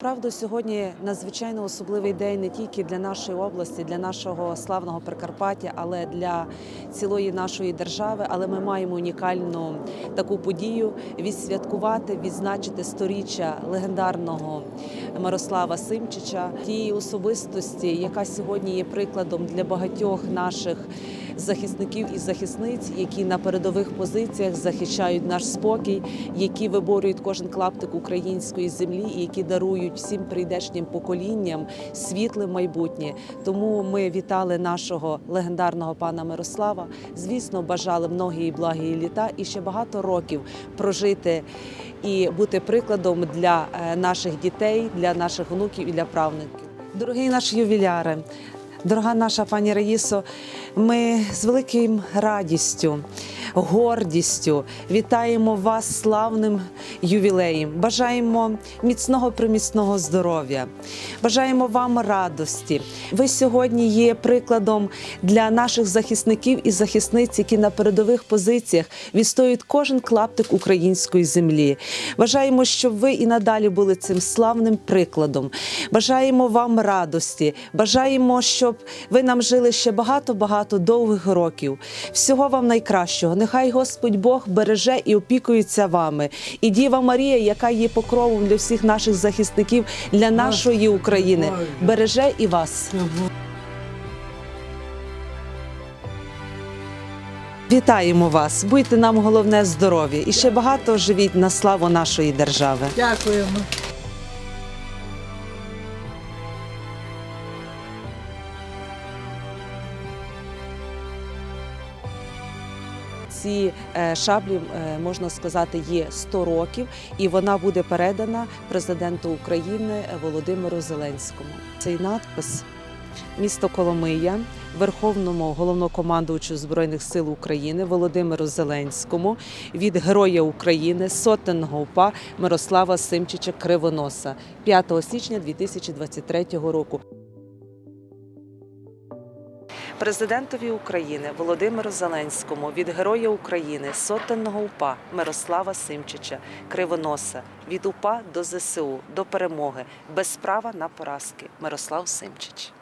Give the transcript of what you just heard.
Правда, сьогодні надзвичайно особливий день не тільки для нашої області, для нашого славного Прикарпаття, але для цілої нашої держави. Але ми маємо унікальну таку подію відсвяткувати, відзначити сторіччя легендарного Мирослава Симчича, тієї особистості, яка сьогодні є прикладом для багатьох наших захисників і захисниць, які на передових позиціях захищають наш спокій, які виборюють кожен клаптик української землі і які дарують всім прийдешнім поколінням світле майбутнє. Тому ми вітали нашого легендарного пана Мирослава. Звісно, бажали многі і благі літа і ще багато років прожити і бути прикладом для е, наших дітей, для наших внуків і для правників. Дорогі наші ювіляри, Дорога наша пані Раїсо, ми з великим радістю, гордістю вітаємо вас славним ювілеєм. Бажаємо міцного приміцного здоров'я, бажаємо вам радості. Ви сьогодні є прикладом для наших захисників і захисниць, які на передових позиціях відстоюють кожен клаптик української землі. Бажаємо, щоб ви і надалі були цим славним прикладом. Бажаємо вам радості, бажаємо, щоб ви нам жили ще багато-багато довгих років. Всього вам найкращого. Нехай Господь Бог береже і опікується вами. І Діва Марія, яка є покровом для всіх наших захисників, для нашої України, береже і вас. Вітаємо вас! Будьте нам головне здоров'я і ще багато живіть на славу нашої держави. Дякуємо. Ці е, шаблі е, можна сказати є 100 років, і вона буде передана президенту України Володимиру Зеленському. Цей надпис місто Коломия, Верховному головнокомандувачу збройних сил України Володимиру Зеленському від Героя України сотенного УПА Мирослава Симчича Кривоноса 5 січня 2023 року. Президентові України Володимиру Зеленському від Героя України сотенного УПА Мирослава Симчича Кривоноса від УПА до ЗСУ до перемоги без права на поразки Мирослав Симчич.